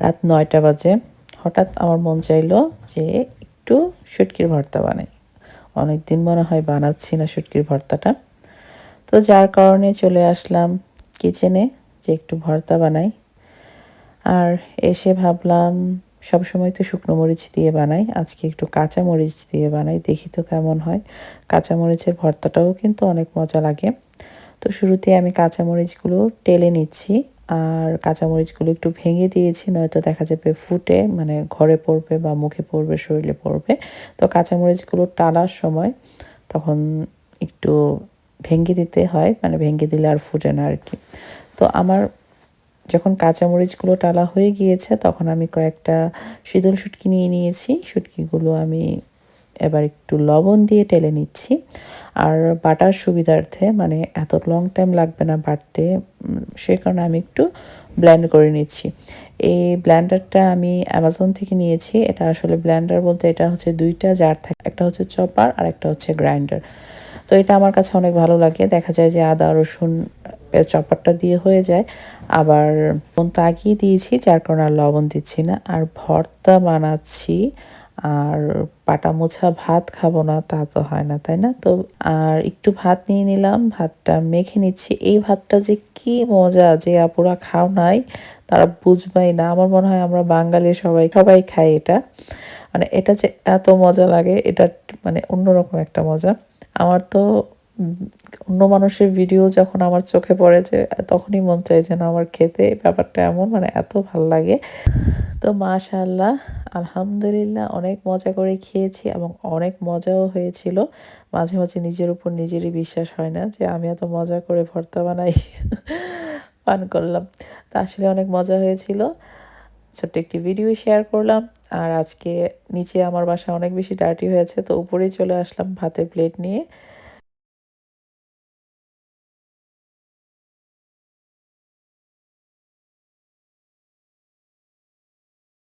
রাত নয়টা বাজে। হঠাৎ আমার মন চাইলো যে একটু শুটকির ভর্তা বানাই। অনেক দিন মনে হয় বানাচ্ছি না শুটকির ভর্তাটা। তো যার কারণে চলে আসলাম কিচেনে যে একটু ভর্তা বানাই। আর এসে ভাবলাম, সব সময় তো শুকনো মরিচ দিয়ে বানাই, আজকে একটু কাঁচা মরিচ দিয়ে বানাই, দেখি তো কেমন হয়। কাঁচা মরিচের ভর্তাটাও কিন্তু অনেক মজা লাগে। তো শুরুতে আমি কাঁচা মরিচগুলো টেলে নিচ্ছি। আর কাঁচামরিচগুলো একটু ভেঙে দিয়েছি, নয়তো দেখা যাবে ফুটে মানে ঘরে পড়বে বা মুখে পড়বে, শরীরে পড়বে। তো কাঁচামরিচগুলো টালার সময় তখন একটু ভেঙে দিতে হয় মানে ভেঙে দিলে আর ফুটে না আর কি। তো আমার যখন কাঁচামরিচগুলো টালা হয়ে গিয়েছে, তখন আমি কয়েকটা শীতল শুটকি নিয়ে নিয়েছি। শুটকিগুলো আমি এবার একটু লবণ দিয়ে টেলে নিচ্ছি। আর বাটার সুবিধার্থে মানে এত লং টাইম লাগবে না বাটতে সে কারণে আমি একটু ব্ল্যান্ড করে নিচ্ছি। এই ব্ল্যান্ডারটা আমি অ্যামাজন থেকে নিয়েছি। এটা আসলে ব্ল্যান্ডার বলতে এটা হচ্ছে দুইটা জার থাকে। একটা হচ্ছে চপার আর একটা হচ্ছে গ্রাইন্ডার তো এটা আমার কাছে অনেক ভালো লাগে। দেখা যায় যে আদা, রসুন চপারটা দিয়ে হয়ে যায়। আবার লবণ তো আগিয়ে দিয়েছি, যার কারণে আর লবণ দিচ্ছি না। আর ভর্তা বানাচ্ছি, আর পাটা মোছা ভাত খাব না, তা তো হয় না, তাই না? তো আর একটু ভাত নিয়ে নিলাম, ভাতটা মেখে নিচ্ছি। এই ভাতটা যে কি মজা যে আপুরা খাও নাই, তারা বুঝবাই না। আমার মনে হয় আমরা বাঙালি সবাই সবাই খাই এটা। মানে এটা যে এত মজা লাগে, এটা মানে অন্যরকম একটা মজা। আমার তো অন্য মানুষের ভিডিও যখন আমার চোখে পড়ে যে, তখনই মন চাই যে, না, আমার খেতে ব্যাপারটা এমন মানে এত ভালো লাগে। তো মাশাল্লাহ আলহামদুলিল্লাহ, অনেক মজা করে খেয়েছি এবং অনেক মজাও হয়েছিল। মাঝে মাঝে নিজের উপর নিজেরই বিশ্বাস হয় না যে, আমি এত মজা করে ভর্তা বানাই, পান করলাম। তা আসলে অনেক মজা হয়েছিল। ছোট্ট একটি ভিডিও শেয়ার করলাম। আর আজকে নিচে আমার বাসা অনেক বেশি ডার্টি হয়েছে, তো উপরেই চলে আসলাম ভাতের প্লেট নিয়ে।